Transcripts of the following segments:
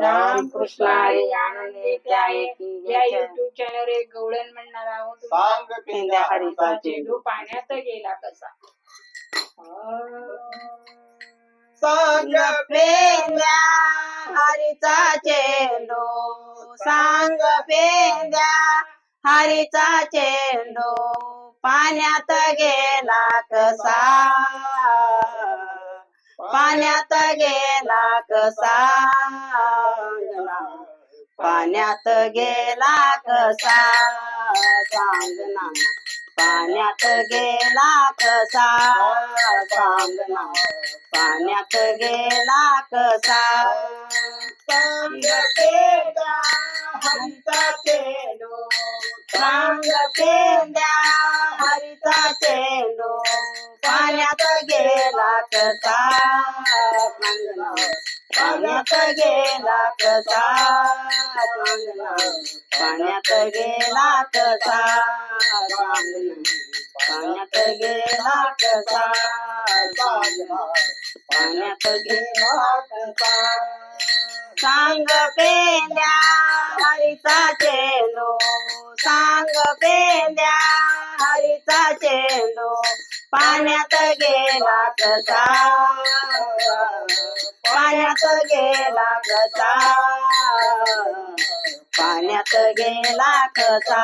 रामकृष्ण हरी आनंद येते आहे की या याच्या- युट्यूब चॅनल एक गवळण म्हणणार आहोत सांग पेंद्या हरीचा चेंडू. पाण्यात गेला कसा? सांग पेंद्या हरीचा चेंडू. सांग पेंद्या हरीचा चेंडू. पाण्यात गेला कसा? पाण्यात गेला कसा? पाण्यात गेला कसा? सांगना. पाण्यात गेला कसा? सांगना. पाण्यात गेला कसा? सांग पेंद्या हरीचा चेंडू पाण्यात गेला कसा? पाण्यात गेला कसा? पाण्यात गेला कसा? पाण्यात गेला कसा? सांग पेल्या हरीचा चेलो सांग पेल्या हरीचा चेलो पाण्यात गेला कसा पाण्यात गेला कसा पाण्यात गेला कसा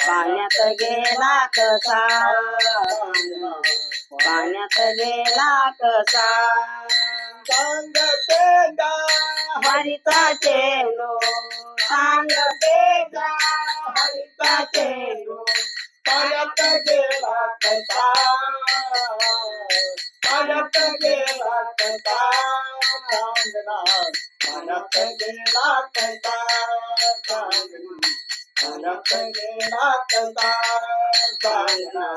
पाण्यात गेला कसा पाण्यात गेला कसा सांग पेंद्या हरीचा चेंडू सांग पेंद्या हरीचा चेंडू पाण्यात गेला कसा पाण्यात गेला कसा सांगना पाण्यात गेला कसा सांगना पाण्यात गेला कसा सांगना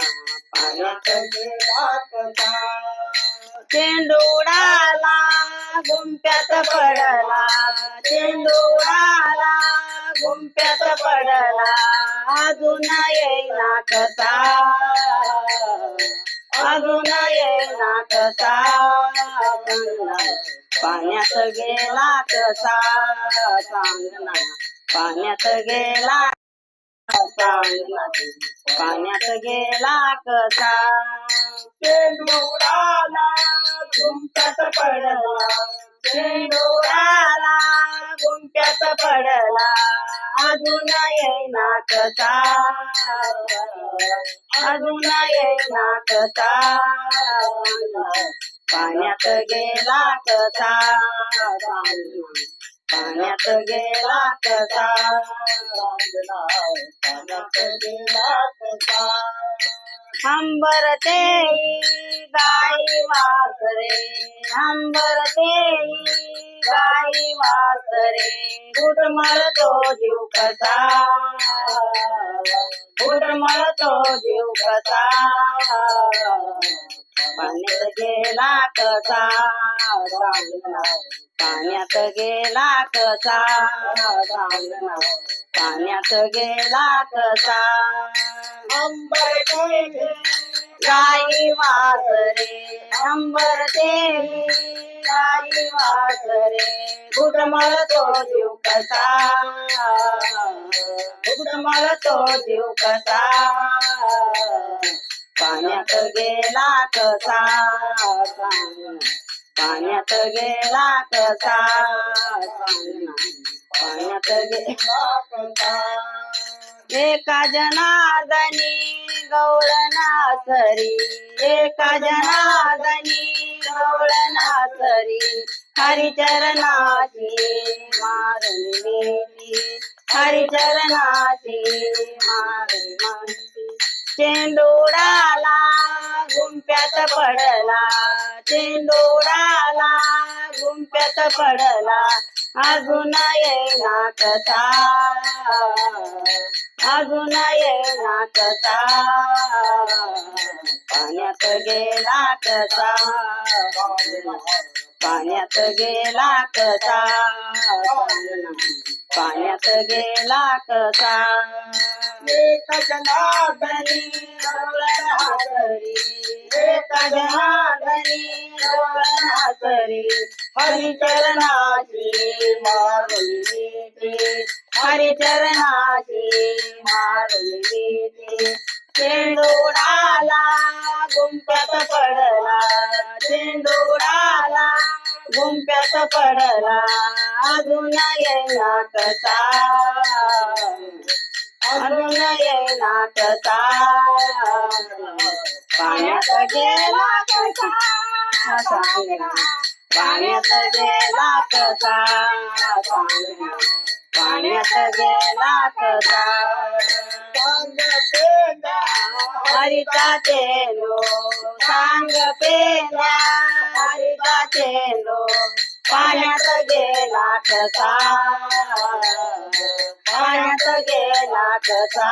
पाण्यात गेला कसा चेंडूडाला गुंप्यात पडला चेंडूडाला गुंप्यात पडला अजून येईना कसा? अजून येईना कसा? पाण्यात गेला कसा? सांगना पाण्यात गेला सांगना पाण्यात गेला कसा? चेंडूराला तुमच्यात पडला. चेंडूराला गुंट्यात पडला. अजून येईना कसा अजून येईना कसा पाण्यात गेला कथा पाण्यात गेला कथा पाण्यात गेला कथा अंबरते गाई वासरे अंबरते गाई वासरे घुटमळतो जीव कसा घुटमळतो जीव कसा पाण्यात गेला कसा? पाण्यात गेला कसा? पाण्यात गेला कसा? अंबर गाई वासरे अंबर ते गाई वासरे घुटमळतो जीव कसा? घुटमळतो जीव कसा? पाण्यात गेला कसा? पाण्यात गेला कसा? पाण्यात गेला कसा? एका जनार्दनी गौळनासरी एका जनार्दनी गौळनासरी हरिचरणाची मारली. हरिचरणाची मारली. चेंडूडाला गुंप्यात पडला. चेंडूडाला गुंप्यात पडला अजून येईना कसा अजून येईना कसा पाण्यात गेला कसा पाण्यात गेला कसा पाण्यात गेला कसा एक जनार्दनी गवळण हातरी एक जनार्दनी गवळण हरिचरणाची मारुली नीती हरिचरणाची मारुली नीती चेंडूडाला गुंप्यात पडला चेंडूडाला गुंप्यात पडला अजून येणार कसा अजून येणार कसा पाण्यात गेला कसा सांगना पाण्यात गेला कसा सांगना पाण्यात गेला कसा हरिता चेलो सांग पेला हरिता चेलो पाण्यात गेला कसा? पाण्यात पाण्यात गेला कसा?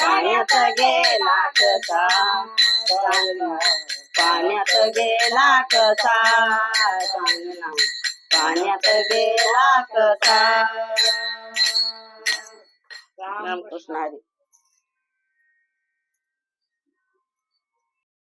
पाण्यात गेला कसा? पाण्यात गेला कसा? पाण्यात गेला कसा रामकृष्ण हरी.